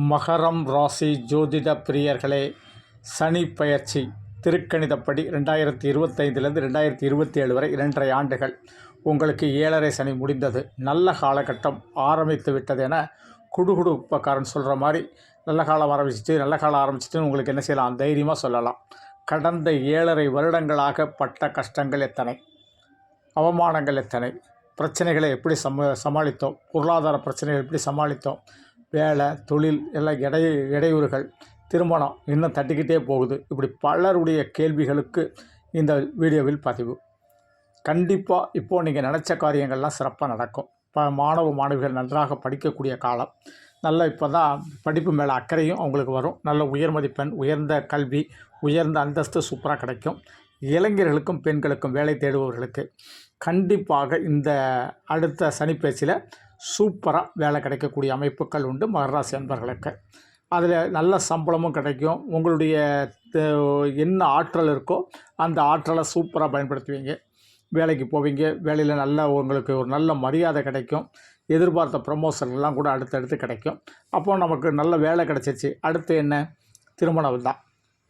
மகரம் ராசி ஜோதிட பிரியர்களே சனி பயிற்சி திருக்கணிதப்படி ரெண்டாயிரத்தி இருபத்தைந்துலேருந்து ரெண்டாயிரத்தி இருபத்தி ஏழு வரை இரண்டரை ஆண்டுகள். உங்களுக்கு ஏழரை சனி முடிந்தது. நல்ல காலகட்டம் ஆரம்பித்து விட்டது என குடுகுடுப்பக்காரன் சொல்கிற மாதிரி நல்ல காலம் ஆரம்பிச்சிட்டு நல்ல காலம் ஆரம்பிச்சிட்டு உங்களுக்கு என்ன செய்யலாம்? தைரியமாக சொல்லலாம். கடந்த ஏழரை வருடங்களாக பட்ட கஷ்டங்கள் எத்தனை? அவமானங்கள் எத்தனை? பிரச்சனைகளை எப்படி சம சமாளித்தோம்? பொருளாதார பிரச்சனைகள் எப்படி சமாளித்தோம்? வேலை தொழில் எல்லாம் இடை இடையூறுகள் திருமணம் இன்னும் தட்டிக்கிட்டே போகுது. இப்படி பலருடைய கேள்விகளுக்கு இந்த வீடியோவில் பதிவு. கண்டிப்பாக இப்போது நீங்கள் நினச்ச காரியங்கள்லாம் சிறப்பாக நடக்கும். இப்போ மாணவ மாணவிகள் நன்றாக படிக்கக்கூடிய காலம். நல்ல இப்போ தான் படிப்பு மேலே அக்கறையும் அவங்களுக்கு வரும். நல்ல உயர் மதிப்பெண் உயர்ந்த கல்வி உயர்ந்த அந்தஸ்து சூப்பராக கிடைக்கும். இளைஞர்களுக்கும் பெண்களுக்கும் வேலை தேடுபவர்களுக்கு கண்டிப்பாக இந்த அடுத்த சனிப்பேச்சில் சூப்பராக வேலை கிடைக்கக்கூடிய அமைப்புகள் உண்டு மகராசி அன்பர்களுக்கு. அதில் நல்ல சம்பளமும் கிடைக்கும். உங்களுடைய என்ன ஆற்றல் இருக்கோ அந்த ஆற்றலை சூப்பராக பயன்படுத்துவீங்க. வேலைக்கு போவீங்க வேலையில் நல்ல உங்களுக்கு ஒரு நல்ல மரியாதை கிடைக்கும். எதிர்பார்த்த ப்ரமோஷன்லாம் கூட அடுத்தடுத்து கிடைக்கும். அப்போது நமக்கு நல்ல வேலை கிடைச்சிச்சு அடுத்து என்ன? திருமணம் தான்.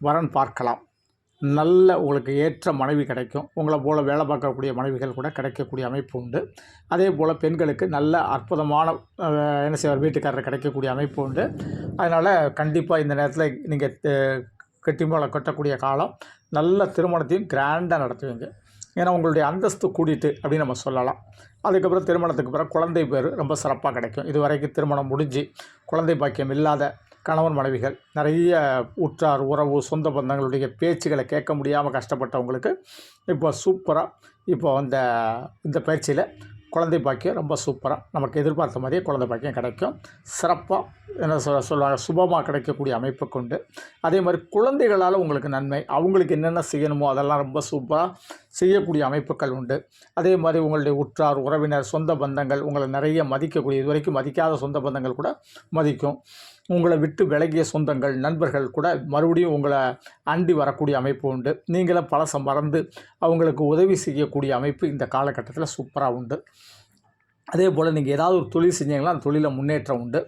வரன் பார்க்கலாம். நல்ல உங்களுக்கு ஏற்ற மனைவி கிடைக்கும். உங்களை போல் வேலை பார்க்கக்கூடிய மனைவிகள் கூட கிடைக்கக்கூடிய அமைப்பு உண்டு. அதே போல் பெண்களுக்கு நல்ல அற்புதமான என்ன செய்வார் வீட்டுக்காரர் கிடைக்கக்கூடிய அமைப்பு உண்டு. அதனால் கண்டிப்பாக இந்த நேரத்தில் நீங்கள் கட்டி மேலே கட்டக்கூடிய காலம் நல்ல திருமணத்தையும் கிராண்டாக நடத்துவீங்க. ஏன்னா உங்களுடைய அந்தஸ்து கூடிட்டு அப்படின்னு நம்ம சொல்லலாம். அதுக்கப்புறம் திருமணத்துக்கு பிறகு குழந்தை பேர் ரொம்ப சிறப்பாக கிடைக்கும். இது வரைக்கும் திருமணம் முடிஞ்சு குழந்தை பாக்கியம் இல்லாத கணவன் மனைவிகள் நிறைய உற்றார் உறவு சொந்த பந்தங்களுடைய பேச்சுகளை கேட்க முடியாமல் கஷ்டப்பட்டவங்களுக்கு இப்போ சூப்பராக இப்போ அந்த இந்த பயிற்சியில் குழந்தை பாக்கியம் ரொம்ப சூப்பராக நமக்கு எதிர்பார்த்த மாதிரியே குழந்தை பாக்கியம் கிடைக்கும். சிறப்பாக என்ன சொல்ல சொல்லுவாங்க சுபமாக கிடைக்கக்கூடிய அமைப்பு கொண்டு. அதே மாதிரி குழந்தைகளால் உங்களுக்கு நன்மை அவங்களுக்கு என்னென்ன செய்யணுமோ அதெல்லாம் ரொம்ப சூப்பராக செய்யக்கூடிய அமைப்புகள் உண்டு. அதே மாதிரி உங்களுடைய உற்றார் உறவினர் சொந்த பந்தங்கள் உங்களை நிறைய மதிக்கக்கூடிய இது வரைக்கும் மதிக்காத சொந்த பந்தங்கள் கூட மதிக்கும். உங்களை விட்டு விலகிய சொந்தங்கள் நண்பர்கள் கூட மறுபடியும் உங்களை அண்டி வரக்கூடிய அமைப்பு உண்டு. நீங்களும் பழசம் மறந்து அவங்களுக்கு உதவி செய்யக்கூடிய அமைப்பு இந்த காலகட்டத்தில் சூப்பராக உண்டு. அதே போல் நீங்கள் ஏதாவது ஒரு தொழில் செஞ்சீங்கன்னா அந்த தொழிலில் முன்னேற்றம் உண்டு.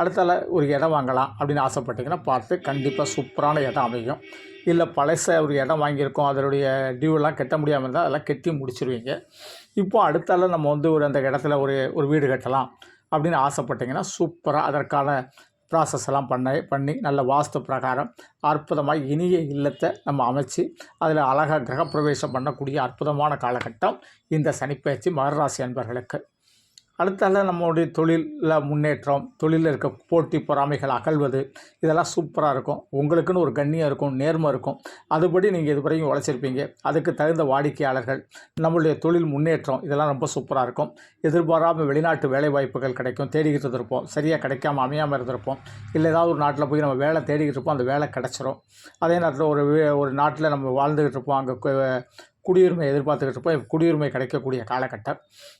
அடுத்தால ஒரு இடம் வாங்கலாம் அப்படின்னு ஆசைப்பட்டீங்கன்னா பார்த்து கண்டிப்பாக சூப்பரான இடம் அமையும். இல்லை பழச ஒரு இடம் வாங்கியிருக்கோம் அதனுடைய டியூலாம் கட்ட முடியாமல் இருந்தால் அதெல்லாம் கட்டி முடிச்சிருவீங்க. இப்போ அடுத்தால நம்ம வந்து ஒரு அந்த இடத்துல ஒரு ஒரு வீடு கட்டலாம் அப்படின்னு ஆசைப்பட்டீங்கன்னா சூப்பராக அதற்கான ப்ராசஸ் எல்லாம் பண்ண பண்ணி நல்ல வாஸ்து பிரகாரம் அற்புதமாக இனிய இல்லத்தை நம்ம அமைச்சு அதில் அழகாக கிரகப்பிரவேசம் பண்ணக்கூடிய அற்புதமான காலகட்டம் இந்த சனிப்பயிற்சி மகராசி அன்பர்களுக்கு. அடுத்தால நம்மளுடைய தொழிலில் முன்னேற்றம் தொழிலில் இருக்க போட்டி பொறாமைகள் அகழ்வது இதெல்லாம் சூப்பராக இருக்கும். உங்களுக்குன்னு ஒரு கண்ணியம் இருக்கும் நேர்மை இருக்கும். அதுபடி நீங்கள் இதுவரையும் உழைச்சிருப்பீங்க. அதுக்கு தகுந்த வாடிக்கையாளர்கள் நம்மளுடைய தொழில் முன்னேற்றம் இதெல்லாம் ரொம்ப சூப்பராக இருக்கும். எதிர்பாராமல் வெளிநாட்டு வேலைவாய்ப்புகள் கிடைக்கும் தேடிக்கிட்டு இருந்திருப்போம். சரியாக கிடைக்காம அமையாமல் இருந்திருப்போம். இல்லை ஏதாவது ஒரு நாட்டில் போய் நம்ம வேலை தேடிக்கிட்டு இருப்போம் அந்த வேலை கிடச்சிரும். அதே நேரத்தில் ஒரு வே- ஒரு நாட்டில் நம்ம வாழ்ந்துக்கிட்டு இருப்போம். அங்கே குடியுரிமை எதிர்பார்த்துக்கிட்டு இருப்போம் குடியுரிமை கிடைக்கக்கூடிய காலகட்டம்.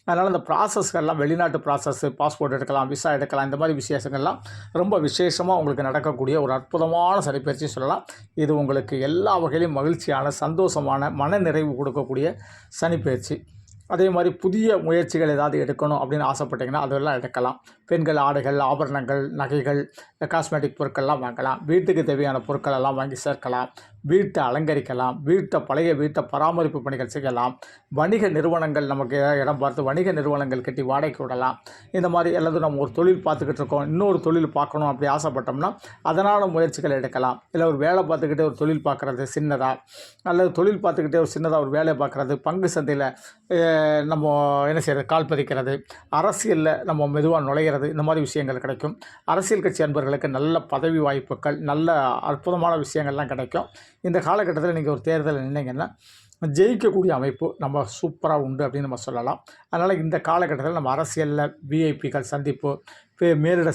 அதனால் அந்த ப்ராசஸ்கள்லாம் வெளிநாட்டு ப்ராசஸ்ஸு பாஸ்போர்ட் எடுக்கலாம் விசா எடுக்கலாம் இந்த மாதிரி விசேஷங்கள்லாம் ரொம்ப விசேஷமாக உங்களுக்கு நடக்கக்கூடிய ஒரு அற்புதமான சனிப்பயிற்சி சொல்லலாம். இது உங்களுக்கு எல்லா வகையிலும் மகிழ்ச்சியான சந்தோஷமான மன நிறைவு கொடுக்கக்கூடிய சனிப்பயிற்சி அதே மாதிரி புதிய முயற்சிகள் ஏதாவது எடுக்கணும் அப்படின்னு ஆசைப்பட்டீங்கன்னா அதெல்லாம் எடுக்கலாம். பெண்கள் ஆடைகள் ஆபரணங்கள் நகைகள் காஸ்மெட்டிக் பொருட்கள்லாம் வாங்கலாம். வீட்டுக்கு தேவையான பொருட்கள் எல்லாம் வாங்கி சேர்க்கலாம். வீட்டை அலங்கரிக்கலாம். வீட்டை பழைய வீட்டை பராமரிப்பு பணிகள் செய்யலாம். வணிக நிறுவனங்கள் நமக்கு இடம் பார்த்து வணிக நிறுவனங்கள் கட்டி வாடகைக்கு விடலாம். இந்த மாதிரி அல்லது நம்ம ஒரு தொழில் பார்த்துக்கிட்டு இருக்கோம். இன்னொரு தொழில் பார்க்கணும் அப்படி ஆசைப்பட்டோம்னா அதனால் முயற்சிகள் எடுக்கலாம். இல்லை ஒரு வேலை பார்த்துக்கிட்டே ஒரு தொழில் பார்க்குறது சின்னதாக அல்லது தொழில் பார்த்துக்கிட்டே ஒரு சின்னதாக ஒரு வேலை பார்க்குறது பங்கு சந்தையில் நம்ம என்ன செய்கிறது கால் பதிக்கிறது. அரசியலில் நம்ம மெதுவாக நுழையிறது. இந்த மாதிரி விஷயங்கள் கிடைக்கும். அரசியல் கட்சி அன்பர்களுக்கு நல்ல பதவி வாய்ப்புகள் நல்ல அற்புதமான விஷயங்கள்லாம் கிடைக்கும். இந்த காலகட்டத்தில் நீங்கள் ஒரு தேர்தலில் நின்னீங்கன்னா ஜெயிக்கக்கூடிய அமைப்பு நம்ம சூப்பராக உண்டு அப்படின்னு நம்ம சொல்லலாம். அதனால் இந்த காலகட்டத்தில் நம்ம அரசியலில் விஐபிகள் சந்திப்பு பே- மேலிட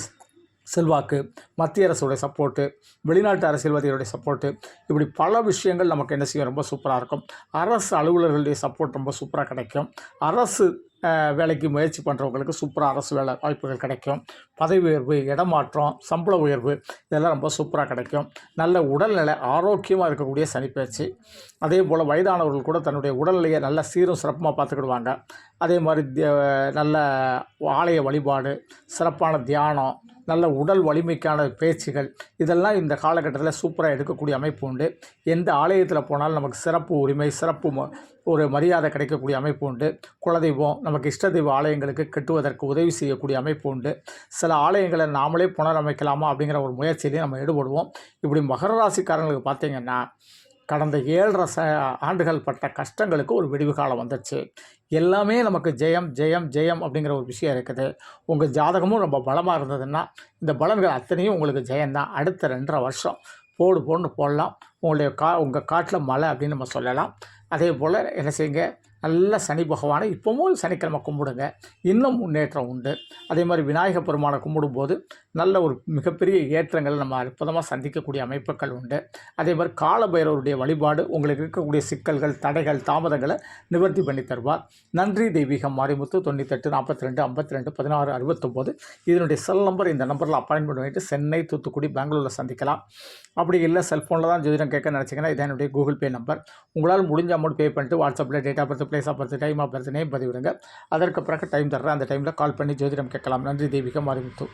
செல்வாக்கு மத்திய அரசுடைய சப்போர்ட்டு வெளிநாட்டு அரசியல்வாதிகளுடைய சப்போர்ட்டு இப்படி பல விஷயங்கள் நமக்கு என்ன செய்யும்? ரொம்ப சூப்பராக இருக்கும். அரசு அலுவலர்களுடைய சப்போர்ட் ரொம்ப சூப்பராக கிடைக்கும். அரசு வேலைக்கு முயற்சி பண்ணுறவங்களுக்கு சூப்பராக அரசு வேலை வாய்ப்புகள் கிடைக்கும். பதவி உயர்வு இடமாற்றம் சம்பள உயர்வு இதெல்லாம் ரொம்ப சூப்பராக கிடைக்கும். நல்ல உடல்நிலை ஆரோக்கியமாக இருக்கக்கூடிய சனிப்பயிற்சி அதே போல் வயதானவர்கள் கூட தன்னுடைய உடல்நிலையை நல்ல சீரும் சிறப்புமாக பார்த்துக்கிடுவாங்க. அதே மாதிரி திய- நல்ல ஆலய வழிபாடு சிறப்பான தியானம் நல்ல உடல் வலிமைக்கான பேச்சுகள். இதெல்லாம் இந்த காலகட்டத்தில் சூப்பராக எடுக்கக்கூடிய அமைப்பு உண்டு. எந்த ஆலயத்தில் போனாலும் நமக்கு சிறப்பு உரிமை சிறப்பு ம ஒரு மரியாதை கிடைக்கக்கூடிய அமைப்பு உண்டு. குலதெய்வம் நமக்கு இஷ்ட தெய்வ ஆலயங்களுக்கு கட்டுவதற்கு உதவி செய்யக்கூடிய அமைப்பு உண்டு. சில ஆலயங்களை நாமளே புனரமைக்கலாமா அப்படிங்கிற ஒரு முயற்சியிலையும் நம்ம ஈடுபடுவோம். இப்படி மகர ராசிக்காரங்களுக்கு பார்த்திங்கன்னா கடந்த ஏழரை ச ஆண்டுகள் பட்ட கஷ்டங்களுக்கு ஒரு விடிவு காலம் வந்துச்சு எல்லாமே நமக்கு ஜெயம் ஜெயம் ஜெயம் அப்படிங்கிற ஒரு விஷயம் இருக்குது. உங்கள் ஜாதகமும் ரொம்ப பலமாக இருந்ததுன்னா இந்த பலன்கள் அத்தனையும் உங்களுக்கு ஜெயம்தான் அடுத்த ரெண்டரை வருஷம் போடு போடுன்னு போடலாம். உங்களுடைய கா உங்கள் காட்டில் மழை அப்படின்னு நம்ம சொல்லலாம். அதே போல் என்ன செய்யுங்க? நல்ல சனி பகவானை இப்போவும் சனிக்கிழமை கும்பிடுங்க. இன்னும் முன்னேற்றம் உண்டு. அதே மாதிரி விநாயக பெருமானை கும்பிடும்போது நல்ல ஒரு மிகப்பெரிய ஏற்றங்களை நம்ம அற்புதமாக சந்திக்கக்கூடிய அமைப்புகள் உண்டு. அதே மாதிரி காலபைரவருடைய வழிபாடு உங்களுக்கு இருக்கக்கூடிய சிக்கல்கள் தடைகள் தாமதங்களை நிவர்த்தி பண்ணி தருவார். நன்றி தெய்வீகம் மாரிமுத்து தொண்ணூத்தெட்டு நாற்பத்தி ரெண்டு ஐம்பத்தி ரெண்டு பதினாறு அறுபத்தொம்போது. இதனுடைய செல் நம்பர் இந்த நம்பரில் அப்பாயின்மெண்ட் பண்ணிட்டு சென்னை தூத்துக்குடி பெங்களூரில் சந்திக்கலாம். அப்படி இல்லை செல்ஃபோனில் தான் ஜோதிடம் கேட்க நினச்சிங்கன்னா இதான் என்னுடைய கூகுள் பே நம்பர் உங்களால் முடிஞ்ச அமௌண்ட் பே பண்ணிட்டு வாட்ஸ்அப்பில் date of birth place of birth time of birth name பதிவிடுங்க. அதற்கு பிறகு டைம் தர்றேன். அந்த டைமில் கால் பண்ணி ஜோதிடம் கேட்கலாம். நன்றி தெய்வீகம் மாரிமுத்து